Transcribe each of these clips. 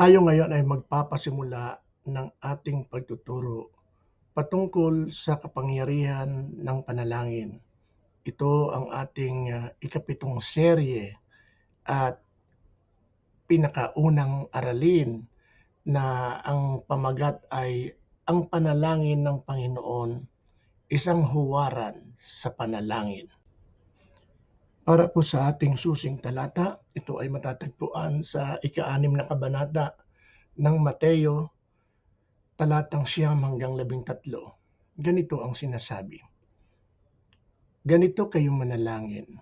Tayo ngayon ay magpapasimula ng ating pagtuturo patungkol sa kapangyarihan ng panalangin. Ito ang ating uh, ikapitong serye at pinakaunang aralin na ang pamagat ay ang panalangin ng Panginoon, isang huwaran sa panalangin. Para po sa ating susing talata, ito ay matatagpuan sa ika-anim na kabanata ng Mateo, talatang siyam hanggang labing tatlo. Ganito ang sinasabi. Ganito kayong manalangin.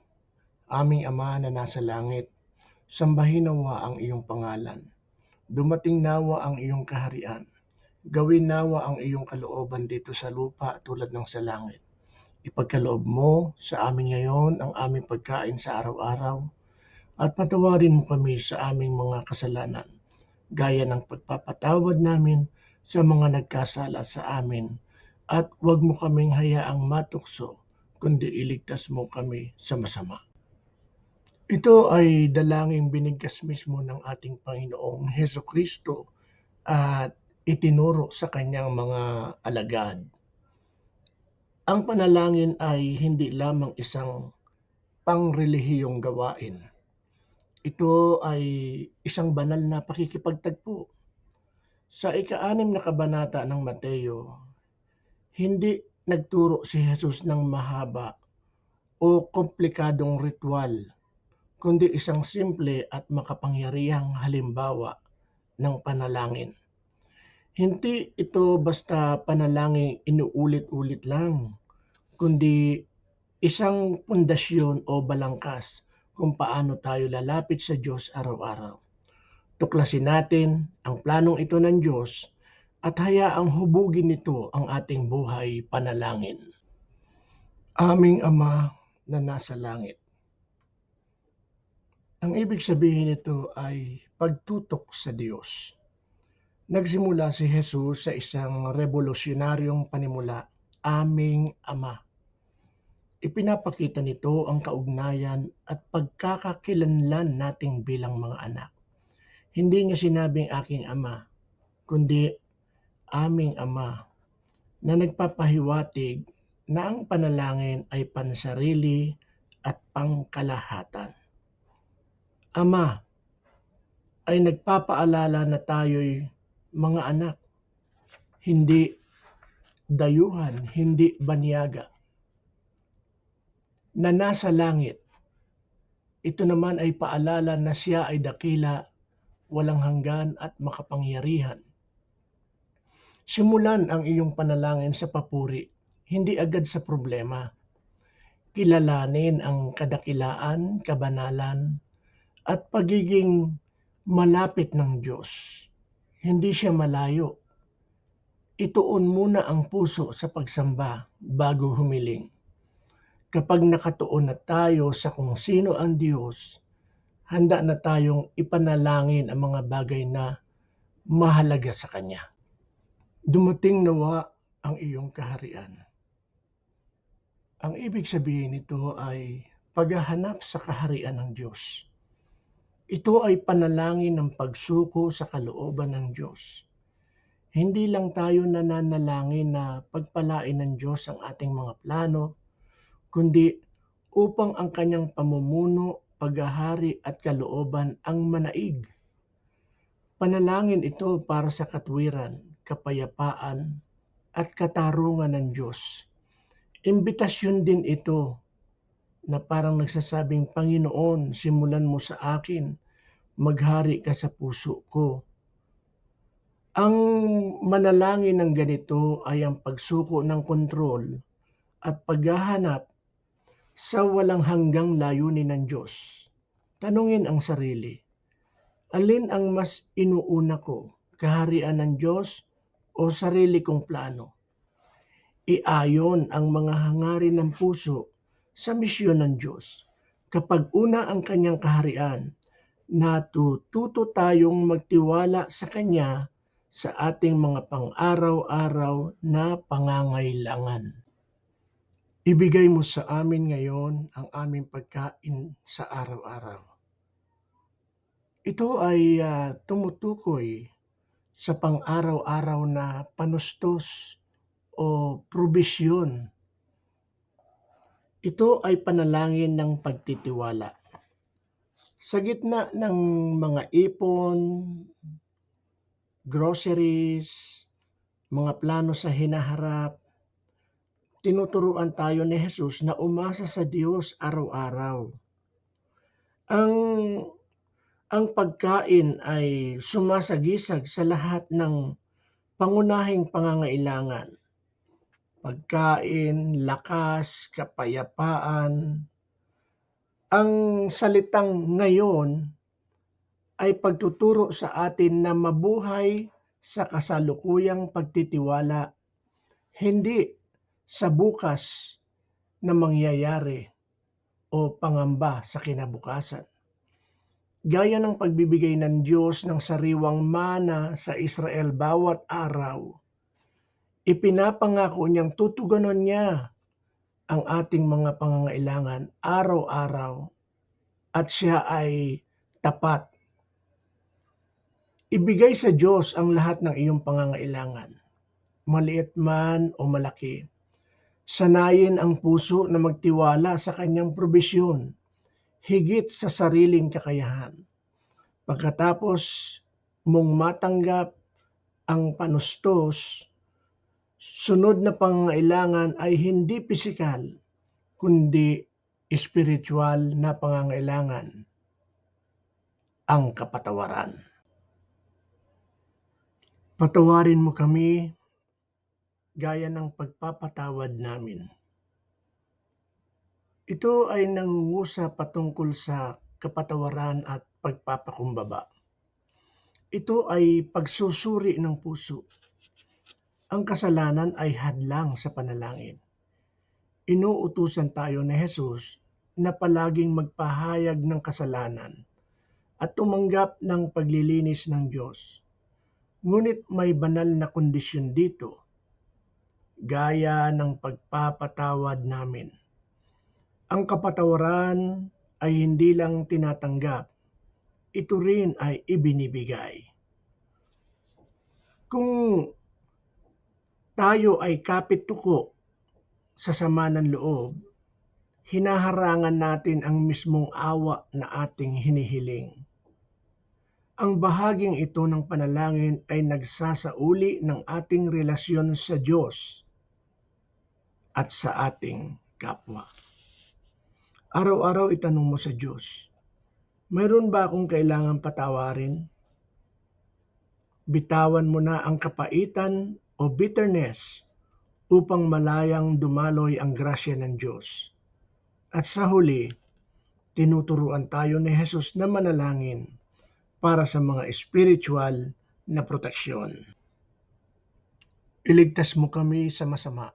Aming Ama na nasa langit, sambahin nawa ang iyong pangalan. Dumating nawa ang iyong kaharian. Gawin nawa ang iyong kalooban dito sa lupa tulad ng sa langit. Ipagkaloob mo sa amin ngayon ang aming pagkain sa araw-araw at patawarin mo kami sa aming mga kasalanan, gaya ng pagpapatawad namin sa mga nagkasala sa amin at huwag mo kaming hayaang matukso, kundi iligtas mo kami sa masama. Ito ay dalangin binigkas mismo ng ating Panginoong Heso Kristo at itinuro sa kanyang mga alagad. Ang panalangin ay hindi lamang isang pangrelihiyong gawain. Ito ay isang banal na pakikipagtagpo. Sa ika-anim na kabanata ng Mateo, hindi nagturo si Jesus ng mahaba o komplikadong ritual, kundi isang simple at makapangyarihang halimbawa ng panalangin. Hindi ito basta panalangin inuulit-ulit lang, kundi isang pundasyon o balangkas kung paano tayo lalapit sa Diyos araw-araw. Tuklasin natin ang planong ito ng Diyos at hayaang hubugin nito ang ating buhay panalangin. Aming Ama na nasa langit. Ang ibig sabihin nito ay pagtutok sa Diyos Nagsimula si Jesus sa isang revolusyonaryong panimula, aming Ama. Ipinapakita nito ang kaugnayan at pagkakakilanlan nating bilang mga anak. Hindi niya sinabing aking ama, kundi aming ama na nagpapahiwatig na ang panalangin ay pansarili at pangkalahatan. Ama ay nagpapaalala na tayo'y mga anak, hindi dayuhan, hindi banyaga, na nasa langit. Ito naman ay paalala na siya ay dakila, walang hanggan at makapangyarihan. Simulan ang iyong panalangin sa papuri, hindi agad sa problema. Kilalanin ang kadakilaan, kabanalan, at pagiging malapit ng Diyos hindi siya malayo. Ituon muna ang puso sa pagsamba bago humiling. Kapag nakatuon na tayo sa kung sino ang Diyos, handa na tayong ipanalangin ang mga bagay na mahalaga sa Kanya. Dumating nawa ang iyong kaharian. Ang ibig sabihin nito ay paghahanap sa kaharian ng Diyos ito ay panalangin ng pagsuko sa kalooban ng Diyos. Hindi lang tayo nananalangin na pagpalain ng Diyos ang ating mga plano, kundi upang ang kanyang pamumuno, paghahari at kalooban ang manaig. Panalangin ito para sa katwiran, kapayapaan at katarungan ng Diyos. Imbitasyon din ito na parang nagsasabing, Panginoon, simulan mo sa akin, maghari ka sa puso ko. Ang manalangin ng ganito ay ang pagsuko ng kontrol at paghahanap sa walang hanggang layunin ng Diyos. Tanungin ang sarili, alin ang mas inuuna ko, kaharian ng Diyos o sarili kong plano? Iayon ang mga hangarin ng puso sa misyon ng Diyos. Kapag una ang kanyang kaharian, natututo tayong magtiwala sa Kanya sa ating mga pang-araw-araw na pangangailangan. Ibigay mo sa amin ngayon ang aming pagkain sa araw-araw. Ito ay uh, tumutukoy sa pang-araw-araw na panustos o probisyon. Ito ay panalangin ng pagtitiwala. Sa gitna ng mga ipon, groceries, mga plano sa hinaharap, tinuturuan tayo ni Jesus na umasa sa Diyos araw-araw. Ang ang pagkain ay sumasagisag sa lahat ng pangunahing pangangailangan. Pagkain, lakas, kapayapaan. Ang salitang ngayon ay pagtuturo sa atin na mabuhay sa kasalukuyang pagtitiwala, hindi sa bukas na mangyayari o pangamba sa kinabukasan gaya ng pagbibigay ng Diyos ng sariwang mana sa Israel bawat araw, ipinapangako niyang tutuganon niya ang ating mga pangangailangan araw-araw at siya ay tapat. Ibigay sa Diyos ang lahat ng iyong pangangailangan, maliit man o malaki. Sanayin ang puso na magtiwala sa kanyang probisyon higit sa sariling kakayahan. Pagkatapos mong matanggap ang panustos, sunod na pangangailangan ay hindi pisikal, kundi espiritual na pangangailangan, ang kapatawaran. Patawarin mo kami gaya ng pagpapatawad namin ito ay nangungusap patungkol sa kapatawaran at pagpapakumbaba. Ito ay pagsusuri ng puso. Ang kasalanan ay hadlang sa panalangin. Inuutusan tayo ni Jesus na palaging magpahayag ng kasalanan at tumanggap ng paglilinis ng Diyos. Ngunit may banal na kondisyon dito, gaya ng pagpapatawad namin ang kapatawaran ay hindi lang tinatanggap, ito rin ay ibinibigay. Kung tayo ay kapit-tuko sa sama ng loob, hinaharangan natin ang mismong awa na ating hinihiling. Ang bahaging ito ng panalangin ay nagsasauli ng ating relasyon sa Diyos at sa ating kapwa. Araw-araw itanong mo sa Diyos, mayroon ba akong kailangan patawarin? Bitawan mo na ang kapaitan o bitterness upang malayang dumaloy ang grasya ng Diyos. At sa huli, tinuturuan tayo ni Jesus na manalangin para sa mga spiritual na proteksyon. Iligtas mo kami sa masama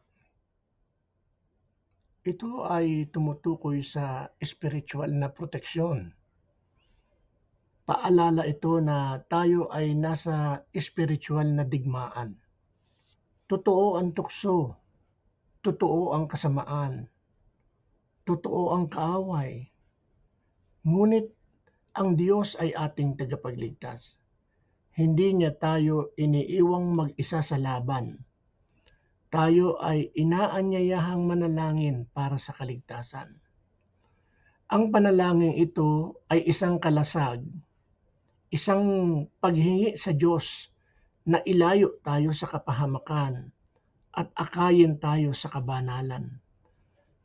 ito ay tumutukoy sa spiritual na proteksyon. Paalala ito na tayo ay nasa spiritual na digmaan. Totoo ang tukso, totoo ang kasamaan, totoo ang kaaway. Ngunit ang Diyos ay ating tagapagligtas. Hindi niya tayo iniiwang mag-isa sa laban tayo ay inaanyayahang manalangin para sa kaligtasan. Ang panalangin ito ay isang kalasag, isang paghingi sa Diyos na ilayo tayo sa kapahamakan at akayin tayo sa kabanalan.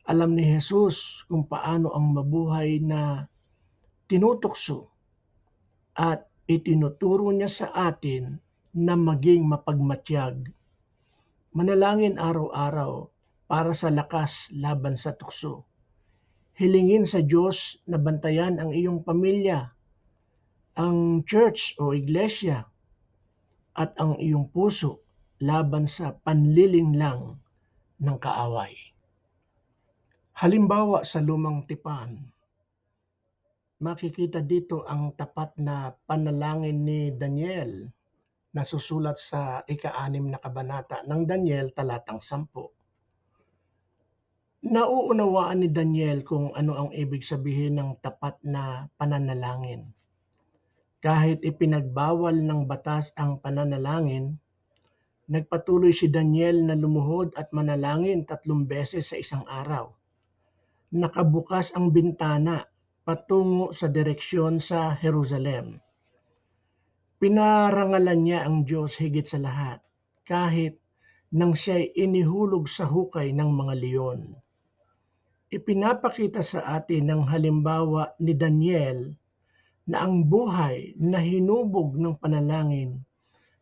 Alam ni Jesus kung paano ang mabuhay na tinutokso at itinuturo niya sa atin na maging mapagmatyag Manalangin araw-araw para sa lakas laban sa tukso. Hilingin sa Diyos na bantayan ang iyong pamilya, ang church o iglesia, at ang iyong puso laban sa panliling lang ng kaaway. Halimbawa sa lumang tipan, makikita dito ang tapat na panalangin ni Daniel nasusulat sa ika-anim na kabanata ng Daniel talatang sampu. Nauunawaan ni Daniel kung ano ang ibig sabihin ng tapat na pananalangin. Kahit ipinagbawal ng batas ang pananalangin, nagpatuloy si Daniel na lumuhod at manalangin tatlong beses sa isang araw. Nakabukas ang bintana patungo sa direksyon sa Jerusalem. Pinarangalan niya ang Diyos higit sa lahat, kahit nang siya'y inihulog sa hukay ng mga leon. Ipinapakita sa atin ng halimbawa ni Daniel na ang buhay na hinubog ng panalangin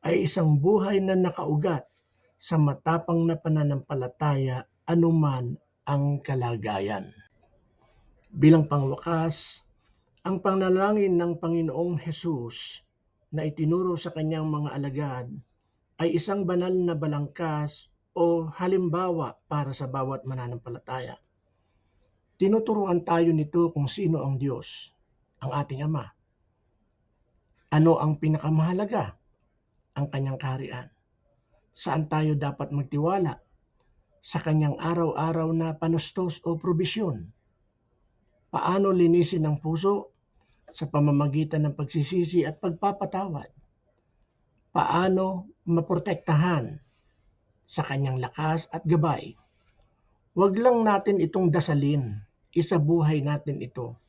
ay isang buhay na nakaugat sa matapang na pananampalataya anuman ang kalagayan. Bilang pangwakas, ang panalangin ng Panginoong Hesus na itinuro sa kanyang mga alagad ay isang banal na balangkas o halimbawa para sa bawat mananampalataya. Tinuturuan tayo nito kung sino ang Diyos, ang ating Ama. Ano ang pinakamahalaga? Ang kanyang kaharian. Saan tayo dapat magtiwala? Sa kanyang araw-araw na panustos o probisyon. Paano linisin ang puso? Sa pamamagitan ng pagsisisi at pagpapatawad. Paano maprotektahan? Sa kanyang lakas at gabay. Huwag lang natin itong dasalin, isabuhay natin ito.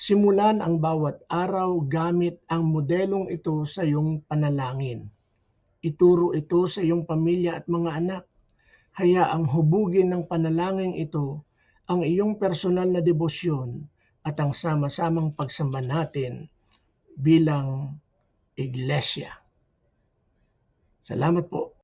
Simulan ang bawat araw gamit ang modelong ito sa iyong panalangin. Ituro ito sa iyong pamilya at mga anak. Hayaang hubugin ng panalangin ito ang iyong personal na debosyon at ang sama-samang pagsamba natin bilang iglesia. Salamat po.